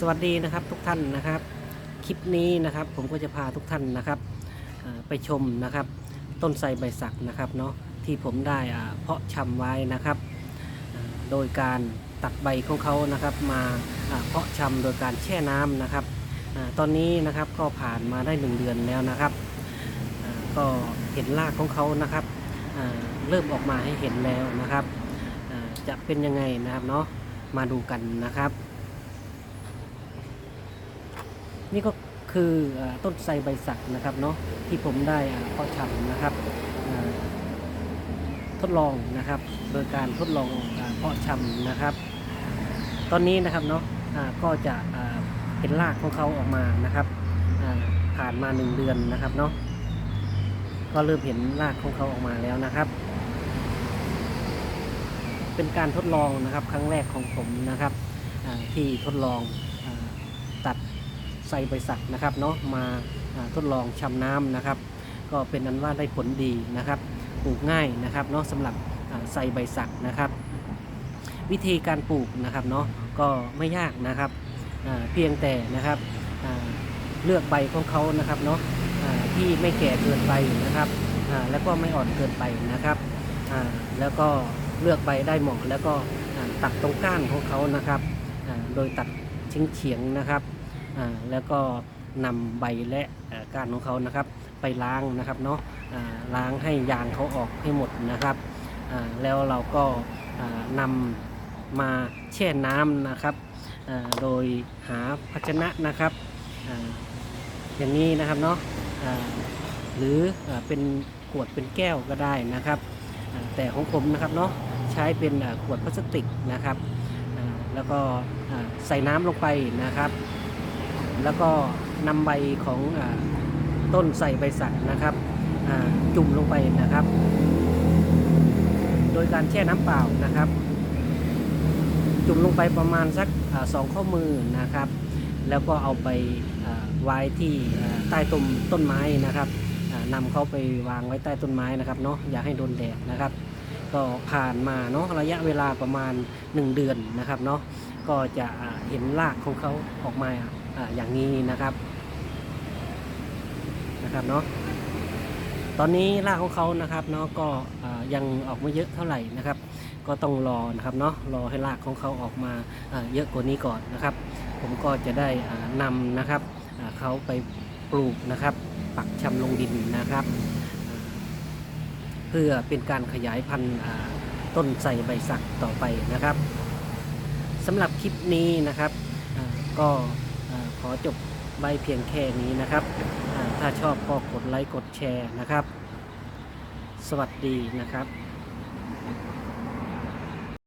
สวัสดีนะครับทุกท่านนะครับ คลิปนี้นะครับผมก็จะพาทุกท่านนะครับไปชมนะครับต้นไทรใบสักนะครับเนาะที่ผมได้เพาะชำไว้นะครับ โดยการตัดใบของเขานะครับมาเพาะชำโดยการแช่น้ำนะครับตอนนี้นะครับก็ผ่านมาได้หนึ่งเดือนแล้วนะครับก็เห็นรากของเขานะครับเริ่มออกมาให้เห็นแล้วนะครับจะเป็นยังไงนะครับเนาะมาดูกันนะครับ นี่ก็คืออต้นไทรใบสักนะครับเนาะที่ผมได้เพาะชำนะครับทดลองนะครับโดยการทดลองเพาะชำนะครับ ตอนนี้นะครับเนาะก็จะเห็นรากของเขาออกมานะครับผ่านมาหนึ่งเดือนนะครับเนาะก็เริ่มเห็นรากของเขาออกมาแล้วนะครับ เป็นการทดลองนะครับครั้งแรกของผมนะครับที่ทดลองอตัด ไซใบสักนะครับเนาะมาทดลองชำน้ำนะครับ ก็เป็นนั้นว่าได้ผลดีนะครับปลูกง่ายนะครับเนาะสำหรับไซใบสักนะครับ วิธีการปลูกนะครับเนาะก็ไม่ยากนะครับเพียงแต่นะครับเลือกใบของเขานะครับเนาะที่ไม่แก่เกินไปนะครับแล้วก็ไม่อ่อนเกินไปนะครับแล้วก็เลือกใบได้เหมาะแล้วก็ตัดตรงก้านของเขานะครับ โดยตัดเฉียงๆนะครับ แล้วก็นำใบและก้านของเขานะครับ ไปล้างนะครับเนาะล้างให้ยางเขาออกให้หมดนะครับแล้วเราก็อ่านำมาแช่น้ำนะครับโดยหาภาชนะนะครับอย่างนี้นะครับเนาะหรือเป็นขวดเป็นแก้วก็ได้นะครับ แต่ของผมนะครับเนาะใช้เป็นขวดพลาสติกนะครับแล้วก็ใส่น้ำลงไปนะครับ แล้วก็นำใบของอต้นใส่ใบสักนะครับจุ่มลงไปนะครับ โดยการแช่น้ำเปล่านะครับ จุ่มลงไปประมาณสักสองข้อมือนะครับ แล้วก็เอาไปไว้ที่ใต้ต้นต้นไม้นะครับอ่านำเขาไปวางไว้ใต้ต้นไม้นะครับเนาะอย่าให้โดนแดดนะครับ ก็ผ่านมาเนาะระยะเวลาประมาณ 1 เดือนนะครับเนาะก็จะเห็นรากของเขาออกมา อย่างนี้นะครับนะครับเนาะตอนนี้รากของเขานะครับเนาะก็ยังออกไม่เยอะเท่าไหร่นะครับ ก็ต้องรอนะครับเนาะรอให้รากของเขาออกมาเยอะกว่านี้ก่อนนะครับ ผมก็จะได้อ่านำนะครับเขาไปปลูกนะครับ ปักชำลงดินนะครับ เพื่อเป็นการขยายพันธุ์ต้นใส่ใบสักต่อไปนะครับสำหรับคลิปนี้นะครับก็ ขอจบใบเพียงแค่นี้นะครับ ถ้าชอบก็กดไลค์กดแชร์นะครับ สวัสดีนะครับ